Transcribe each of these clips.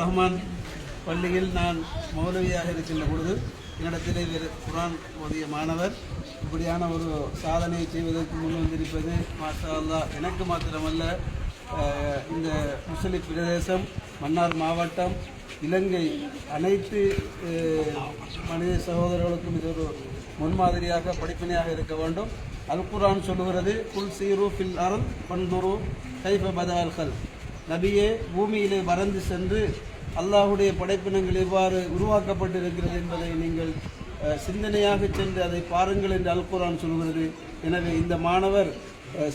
ரஹ்மான் பள்ளியில் நான் மௌலவியாக இருக்கின்ற பொழுது என்னிடத்திலே வேறு குரான் ஓதிய மாணவர். இப்படியான ஒரு சாதனையை செய்வதற்கு முன் வந்திருப்பது மாஷா அல்லாஹ் எனக்கு மாத்திரமல்ல. இந்த முஸ்லிம் பிரதேசம் மன்னார் மாவட்டம் இலங்கை அனைத்து மனித சகோதரர்களுக்கும் இது ஒரு முன்மாதிரியாக படிப்பினையாக இருக்க வேண்டும். அல் குரான் சொல்லுகிறது குல் சீரு ஃபில் அருள் பண்புரு கைஃப பதால்கள் நபியே பூமியிலே பறந்து சென்று அல்லாஹுடைய படைப்பினங்கள் எவ்வாறு உருவாக்கப்பட்டிருக்கிறது என்பதை நீங்கள் சிந்தனையாக சென்று அதை பாருங்கள் என்று அல்குரான் சொல்கிறது. எனவே இந்த மாணவர்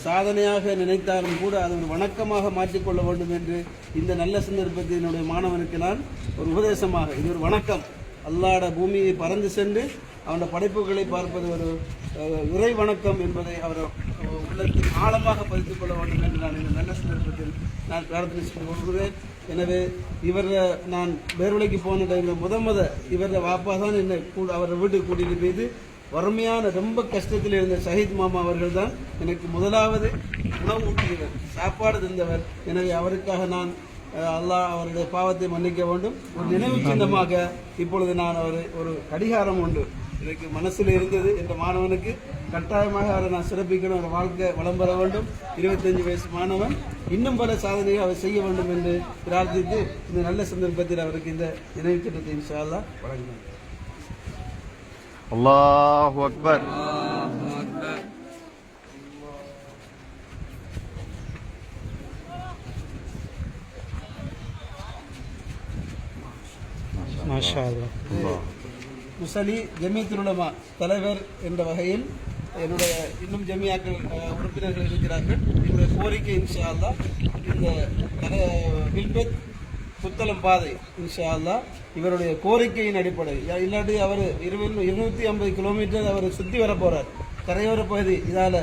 சாதனையாக நினைத்தாலும் கூட அதை ஒரு வணக்கமாக மாற்றிக்கொள்ள வேண்டும் என்று இந்த நல்ல சந்தர்ப்பத்தில் என்னுடைய மாணவனுக்கு நான் ஒரு உபதேசமாக இது ஒரு வணக்கம். அல்லாட பூமியை பறந்து சென்று அவனோட படைப்புகளை பார்ப்பது ஒரு இறை வணக்கம் என்பதை அவர் உள்ளத்தில் ஆழமாக பதித்துக் கொள்ள வேண்டும் என்று நான் இந்த நல்ல சந்தர்ப்பத்தில் நான் பிரார்த்தனை செய்து கொள்கிறேன். எனவே இவர் நான் வேறுவிலைக்கு போன டைமில் முத முத இவர வாப்பா தான் என்னை கூட அவரை வீட்டுக்கு கூட்டிகிட்டு போய்து வறுமையான ரொம்ப கஷ்டத்தில் இருந்த ஷஹீத் மாமா அவர்கள் தான் எனக்கு முதலாவது உணவு ஊட்டியவர் சாப்பாடு தந்தவர். எனவே அவருக்காக நான் அல்லாஹ் அவருடைய பாவத்தை மன்னிக்க வேண்டும். ஒரு நினைவு சின்னமாக இப்பொழுது நான் அவர் ஒரு கடிகாரம் உண்டு. எனக்கு மனசில் இருந்தது என்ற மாணவனுக்கு கட்டாயமாக அவரை நான் சிறப்பிக்கணும். அவர் வாழ்க்கை வளம் பெற வேண்டும். இருபத்தஞ்சு வயசு மாணவன். இன்னும் பல சாதனையை அவர் செய்ய வேண்டும் என்று பிரார்த்தித்து இந்த நல்ல சந்தர்ப்பத்தில் அவருக்கு இந்த நினைவு திட்டத்தை இன்ஷா அல்லாஹ் அக்பர். மாஷா முசலி ஜமியத்துலமா தலைவர் என்ற வகையில் என்னுடைய இன்னும் ஜமியாக்கள் உறுப்பினர்கள் இருக்கிறார்கள். என்னுடைய கோரிக்கை இன்ஷா அல்லாஹ் இந்த வில்பத் புத்தளம் பாதை இன்ஷா அல்லாஹ் இவருடைய கோரிக்கையின் அடிப்படை. இல்லாட்டி அவர் இருபது இருநூத்தி ஐம்பது கிலோமீட்டர் அவர் சுற்றி வர போறார். கரையோர பகுதி இதால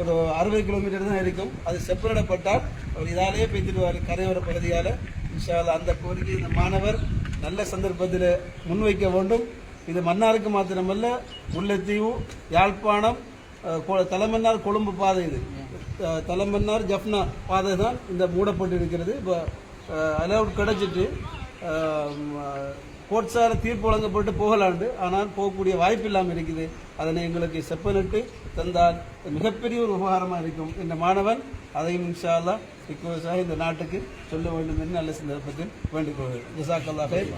ஒரு அறுபது கிலோமீட்டர் தான் இருக்கும். அது செப்பரிடப்பட்டால் அவர் இதாலேயே பேசிடுவார் கரையோர பகுதியால். இன்ஷா அந்த கோரிக்கை இந்த மாணவர் நல்ல சந்தர்ப்பத்தில் முன்வைக்க வேண்டும். இது மன்னாருக்கு மாத்திரமல்ல முல்லைத்தீவு யாழ்ப்பாணம் கொ- தலைமன்னார் கொழும்பு பாதை இது. தலைமன்னார் ஜப்னா பாதை தான் இந்த மூடப்பட்டு இருக்கிறது இப்போ அலவுட் கிடைச்சிட்டு கோட்ஸார தீர்ப்பு வழங்கப்பட்டு போகலாண்டு. ஆனால் போகக்கூடிய வாய்ப்பு இல்லாமல் இருக்குது. அதனை எங்களுக்கு செப்பனிட்டு தந்தால் மிகப்பெரிய ஒரு உபகாரமாக இருக்கும் இந்த மாணவன் அதையும் இன்ஷா அல்லாஹ் ரிக்வஸ்டாக இந்த நாட்டுக்கு சொல்ல வேண்டும் என்று நல்ல சந்தர்ப்பத்தில் வேண்டிக் ஜசாக்கல்லா ஹைர்.